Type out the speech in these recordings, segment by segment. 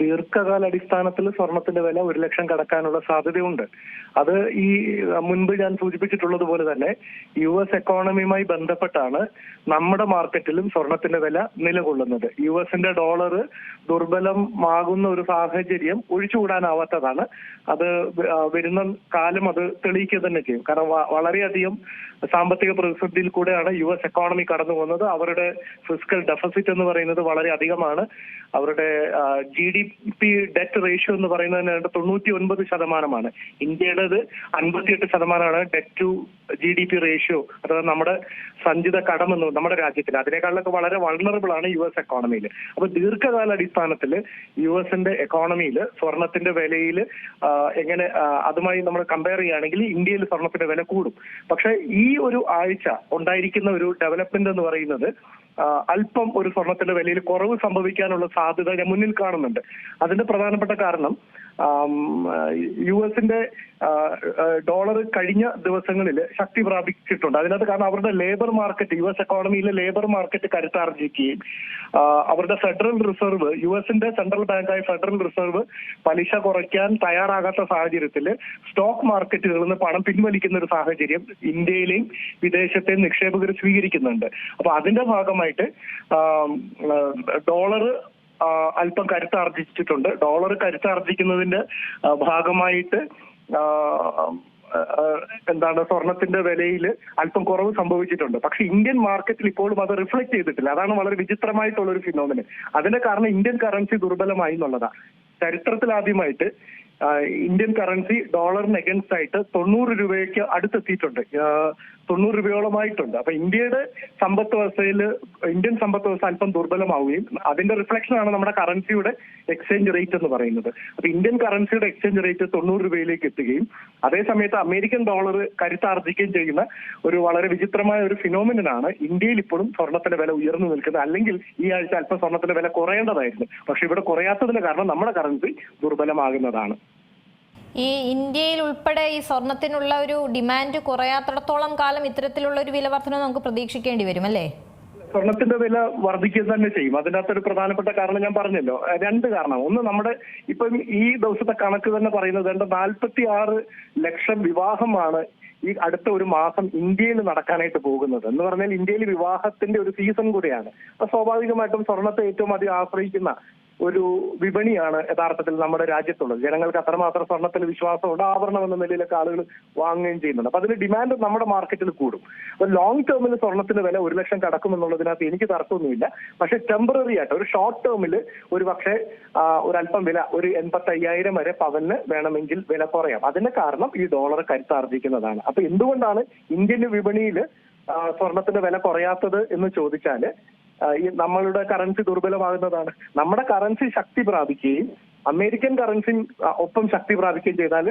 ദീർഘകാല അടിസ്ഥാനത്തിൽ സ്വർണത്തിന്റെ വില ഒരു ലക്ഷം കടക്കാനുള്ള സാധ്യതയുണ്ട്. അത് ഈ മുൻപ് ഞാൻ സൂചിപ്പിച്ചിട്ടുള്ളത് പോലെ തന്നെ യു എസ് എക്കോണമിയുമായി ബന്ധപ്പെട്ടാണ് നമ്മുടെ മാർക്കറ്റിലും സ്വർണത്തിന്റെ വില നിലകൊള്ളുന്നത്. യു എസിന്റെ ഡോളർ ദുർബലമാകുന്ന ഒരു സാഹചര്യം ഒഴിച്ചുകൂടാനാവാത്തതാണ്. അത് വരുന്ന കാലം അത് തെളിയിക്കുക തന്നെ ചെയ്യും. കാരണം വളരെയധികം സാമ്പത്തിക പ്രതിസന്ധിയിൽ കൂടെയാണ് യു എസ് എക്കോണമി കടന്നു പോകുന്നത് അവരുടെ ഫിസിക്കൽ ഡെഫിസിറ്റ് എന്ന് പറയുന്നത് വളരെ അധികമാണ് അവരുടെ G D P debt ratio എന്ന് പറയുന്നത് തൊണ്ണൂറ്റി ഒൻപത് ശതമാനമാണ്. ഇന്ത്യയുടേത് അൻപത്തിയെട്ട് ശതമാനമാണ് debt to G D P ratio അഥവാ നമ്മുടെ സഞ്ചിത കടമെന്ന് നമ്മുടെ രാജ്യത്തിൽ അതിനേക്കാളൊക്കെ വളരെ വൾണറബിൾ ആണ് യു എസ് എക്കോണമിയിൽ അപ്പൊ ദീർഘകാല അടിസ്ഥാനത്തിൽ യു എസിന്റെ എക്കോണമിയിൽ സ്വർണത്തിന്റെ വിലയിൽ എങ്ങനെ അതുമായി നമ്മൾ കമ്പയർ ചെയ്യുകയാണെങ്കിൽ ഇന്ത്യയിൽ സ്വർണത്തിന്റെ വില കൂടും. പക്ഷെ ഈ ഒരു ആഴ്ച ഉണ്ടായിരിക്കുന്ന ഒരു ഡെവലപ്മെന്റ് എന്ന് പറയുന്നത് അല്പം ഒരു സ്വർണത്തിന്റെ വിലയിൽ കുറവ് സംഭവിക്കാനുള്ള സാധ്യത ഞാൻ മുന്നിൽ കാണുന്നുണ്ട്. അതിന്റെ പ്രധാനപ്പെട്ട കാരണം യു എസിന്റെ ഡോളർ കഴിഞ്ഞ ദിവസങ്ങളിൽ ശക്തി പ്രാപിച്ചിട്ടുണ്ട്. അതിനകത്ത് കാരണം അവരുടെ ലേബർ മാർക്കറ്റ് യു എസ് എക്കോണമിയിലെ ലേബർ മാർക്കറ്റ് കരുത്താർജിക്കുകയും അവരുടെ ഫെഡറൽ റിസർവ് യു എസിന്റെ സെൻട്രൽ ബാങ്കായ ഫെഡറൽ റിസർവ് പലിശ കുറയ്ക്കാൻ തയ്യാറാകാത്ത സാഹചര്യത്തിൽ സ്റ്റോക്ക് മാർക്കറ്റുകളിൽ നിന്ന് പണം പിൻവലിക്കുന്ന ഒരു സാഹചര്യം ഇന്ത്യയിലെയും വിദേശത്തെയും നിക്ഷേപകർ സ്വീകരിക്കുന്നുണ്ട്. അപ്പൊ അതിന്റെ ഭാഗമായിട്ട് ഡോളർ അല്പം കരുത്താർജിച്ചിട്ടുണ്ട്. ഡോളർ കരുത്താർജിക്കുന്നതിന്റെ ഭാഗമായിട്ട് എന്താണ് സ്വർണത്തിന്റെ വിലയിൽ അല്പം കുറവ് സംഭവിച്ചിട്ടുണ്ട്. പക്ഷെ ഇന്ത്യൻ മാർക്കറ്റിൽ ഇപ്പോഴും അത് റിഫ്ലക്ട് ചെയ്തിട്ടില്ല. അതാണ് വളരെ വിചിത്രമായിട്ടുള്ള ഒരു ഫിനോമിന് അതിന്റെ കാരണം ഇന്ത്യൻ കറൻസി ദുർബലമായി എന്നുള്ളതാണ് ചരിത്രത്തിൽ ആദ്യമായിട്ട് ഇന്ത്യൻ കറൻസി ഡോളറിന് എഗൻസ്റ്റ് ആയിട്ട് തൊണ്ണൂറ് രൂപയ്ക്ക് അടുത്തെത്തിയിട്ടുണ്ട്. തൊണ്ണൂറ് രൂപയോളമായിട്ടുണ്ട്. അപ്പൊ ഇന്ത്യയുടെ സമ്പത്ത് വ്യവസ്ഥയിൽ ഇന്ത്യൻ സമ്പത്ത് വ്യവസ്ഥ അല്പം ദുർബലമാവുകയും അതിന്റെ റിഫ്ലക്ഷൻ ആണ് നമ്മുടെ കറൻസിയുടെ എക്സ്ചേഞ്ച് റേറ്റ് എന്ന് പറയുന്നത്. അപ്പൊ ഇന്ത്യൻ കറൻസിയുടെ എക്സ്ചേഞ്ച് റേറ്റ് തൊണ്ണൂറ് രൂപയിലേക്ക് എത്തുകയും അതേസമയത്ത് അമേരിക്കൻ ഡോളർ കരുത്താർജിക്കുകയും ചെയ്യുന്ന ഒരു വളരെ വിചിത്രമായ ഒരു ഫിനോമിനാണ് ഇന്ത്യയിൽ ഇപ്പോഴും സ്വർണത്തിന്റെ വില ഉയർന്നു നിൽക്കുന്നത്. അല്ലെങ്കിൽ ഈ ആഴ്ച അല്പം സ്വർണത്തിന്റെ വില കുറയേണ്ടതായിരുന്നു. പക്ഷെ ഇവിടെ കുറയാത്തതിന് കാരണം നമ്മുടെ കറൻസി ദുർബലമാകുന്നതാണ്. ഈ ഇന്ത്യയിൽ ഉൾപ്പെടെ ഈ സ്വർണത്തിനുള്ള ഒരു ഡിമാൻഡ് കുറയാത്തിടത്തോളം കാലം ഇത്തരത്തിലുള്ള ഒരു വില വർധന നമുക്ക് പ്രതീക്ഷിക്കേണ്ടി വരും അല്ലേ? സ്വർണത്തിന്റെ വില വർദ്ധിക്കുക തന്നെ ചെയ്യും. അതിനകത്ത് ഒരു പ്രധാനപ്പെട്ട കാരണം ഞാൻ പറഞ്ഞല്ലോ. രണ്ട് കാരണം. ഒന്ന് നമ്മുടെ ഇപ്പം ഈ ദിവസത്തെ കണക്ക് തന്നെ പറയുന്നത് രണ്ട് നാൽപ്പത്തി ആറ് ലക്ഷം വിവാഹമാണ് ഈ അടുത്ത ഒരു മാസം ഇന്ത്യയിൽ നടക്കാനായിട്ട് പോകുന്നത്. എന്ന് പറഞ്ഞാൽ ഇന്ത്യയിൽ വിവാഹത്തിന്റെ ഒരു സീസൺ കൂടിയാണ്. അപ്പൊ സ്വാഭാവികമായിട്ടും സ്വർണത്തെ ഏറ്റവും അധികം ആശ്രയിക്കുന്ന ഒരു വിപണിയാണ് യഥാർത്ഥത്തിൽ നമ്മുടെ രാജ്യത്തുള്ളത്. ജനങ്ങൾക്ക് അത്രമാത്രം സ്വർണത്തിൽ വിശ്വാസമുണ്ട്. ആഭരണം എന്ന നിലയിലൊക്കെ ആളുകൾ വാങ്ങുകയും ചെയ്യുന്നുണ്ട്. അപ്പൊ അതിന് ഡിമാൻഡ് നമ്മുടെ മാർക്കറ്റിൽ കൂടും. അപ്പൊ ലോങ് ടേമിൽ സ്വർണത്തിന്റെ വില ഒരു ലക്ഷം കടക്കും എന്നുള്ളതിനകത്ത് എനിക്ക് തർക്കമൊന്നുമില്ല. പക്ഷെ ടെമ്പററി ആയിട്ട് ഒരു ഷോർട്ട് ടേമിൽ ഒരു പക്ഷേ ഒരല്പം വില ഒരു എൺപത്തി അയ്യായിരം വരെ പവന് വേണമെങ്കിൽ വില കുറയാം. അതിന്റെ കാരണം ഈ ഡോളർ കരുത്താർജിക്കുന്നതാണ്. അപ്പൊ എന്തുകൊണ്ടാണ് ഇന്ത്യൻ വിപണിയിൽ സ്വർണത്തിന്റെ വില കുറയാത്തത് എന്ന് ചോദിച്ചാൽ ആ, ഈ നമ്മളുടെ കറൻസി ദുർബലമാകുന്നതാണ്. നമ്മുടെ കറൻസി ശക്തി പ്രാപിക്കുകയും അമേരിക്കൻ കറൻസി ഒപ്പം ശക്തി പ്രാപിക്കുകയും ചെയ്താൽ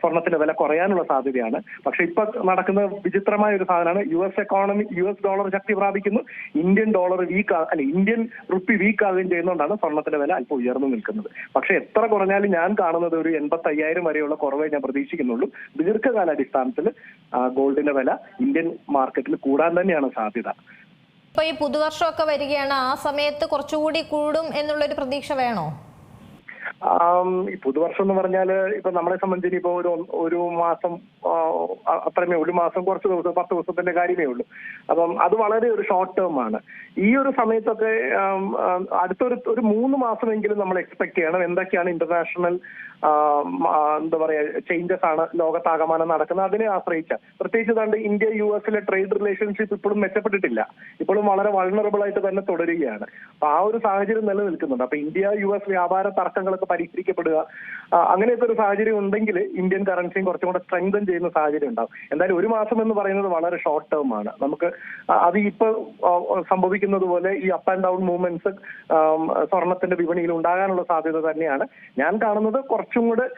സ്വർണത്തിന്റെ വില കുറയാനുള്ള സാധ്യതയാണ്. പക്ഷെ ഇപ്പൊ നടക്കുന്ന വിചിത്രമായ ഒരു സാധനമാണ് U S economy U S dollar ശക്തി പ്രാപിക്കുന്നു. ഇന്ത്യൻ ഡോളർ വീക്ക് അല്ലെ ഇന്ത്യൻ റുപ്പി വീക്ക് ആകുകയും ചെയ്യുന്നതുകൊണ്ടാണ് സ്വർണത്തിന്റെ വില അല്പം ഉയർന്നു നിൽക്കുന്നത്. പക്ഷെ എത്ര കുറഞ്ഞാലും ഞാൻ കാണുന്നത് ഒരു എൺപത്തി അയ്യായിരം വരെയുള്ള കുറവേ ഞാൻ പ്രതീക്ഷിക്കുന്നുള്ളൂ. ദീർഘകാലാടിസ്ഥാനത്തിൽ ഗോൾഡിന്റെ വില ഇന്ത്യൻ മാർക്കറ്റിൽ കൂടാൻ തന്നെയാണ് സാധ്യത. ഇപ്പൊ ഈ പുതുവർഷമൊക്കെ വരികയാണ്. ആ സമയത്ത് കുറച്ചുകൂടി കൂടും എന്നുള്ളൊരു പ്രതീക്ഷ വേണോ? പുതുവർഷം എന്ന് പറഞ്ഞാൽ ഇപ്പൊ നമ്മളെ സംബന്ധിച്ച് ഇപ്പൊ ഒരു ഒരു മാസം അത്രമേ ഒരു മാസം കുറച്ച് ദിവസം പത്ത് ദിവസത്തിന്റെ കാര്യമേ ഉള്ളൂ. അപ്പം അത് വളരെ ഒരു ഷോർട്ട് ടേം ആണ്. ഈ ഒരു സമയത്തൊക്കെ അടുത്തൊരു ഒരു മൂന്ന് മാസമെങ്കിലും നമ്മൾ എക്സ്പെക്ട് ചെയ്യണം. എന്തൊക്കെയാണ് ഇന്റർനാഷണൽ എന്താ പറയാ ചേഞ്ചസ് ആണ് ലോകത്താകമാനം നടക്കുന്നത്. അതിനെ ആശ്രയിച്ച പ്രത്യേകിച്ച് കണ്ട് ഇന്ത്യ യു എസിലെ ട്രേഡ് റിലേഷൻഷിപ്പ് ഇപ്പോഴും മെച്ചപ്പെട്ടിട്ടില്ല. ഇപ്പോഴും വളരെ വൾണറബിൾ ആയിട്ട് തന്നെ തുടരുകയാണ്. അപ്പൊ ആ ഒരു സാഹചര്യം നിലനിൽക്കുന്നുണ്ട്. അപ്പൊ ഇന്ത്യ യു എസ് വ്യാപാര തർക്കങ്ങളൊക്കെ പരിഹരിക്കപ്പെടുക അങ്ങനെയൊക്കെ ഒരു സാഹചര്യം ഉണ്ടെങ്കിൽ ഇന്ത്യൻ കറൻസിയും കുറച്ചും കൂടെ സ്ട്രെങ്തൻ ചെയ്യുന്ന സാഹചര്യം ഉണ്ടാവും. എന്തായാലും ഒരു മാസം എന്ന് പറയുന്നത് വളരെ ഷോർട്ട് ടേം ആണ്. നമുക്ക് അത് ഇപ്പൊ സംഭവിക്കുന്നത് പോലെ ഈ അപ്പ് ആൻഡ് ഡൗൺ മൂവ്മെന്റ്സ് സ്വർണത്തിന്റെ വിപണിയിൽ ഉണ്ടാകാനുള്ള സാധ്യത തന്നെയാണ്. ഞാൻ കാണുന്നത് കുറച്ചും കൂടെ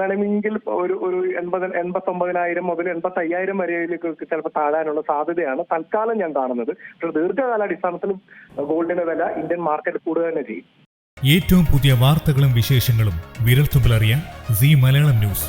വേണമെങ്കിൽ ഒരു ഒരു എൺപത് എൺപത്തി ഒമ്പതിനായിരം മുതൽ എൺപത്തി അയ്യായിരം വരെയിലേക്ക് ചിലപ്പോൾ താഴാനുള്ള സാധ്യതയാണ് തൽക്കാലം ഞാൻ കാണുന്നത്. പക്ഷേ ദീർഘകാല അടിസ്ഥാനത്തിൽ ഗോൾഡിന്റെ വില ഇന്ത്യൻ മാർക്കറ്റ് കൂടുക തന്നെ ചെയ്യും. ഏറ്റവും പുതിയ വാർത്തകളും വിശേഷങ്ങളും വിരൽത്തുമ്പിലറിയാൻ സി മലയാളം ന്യൂസ്.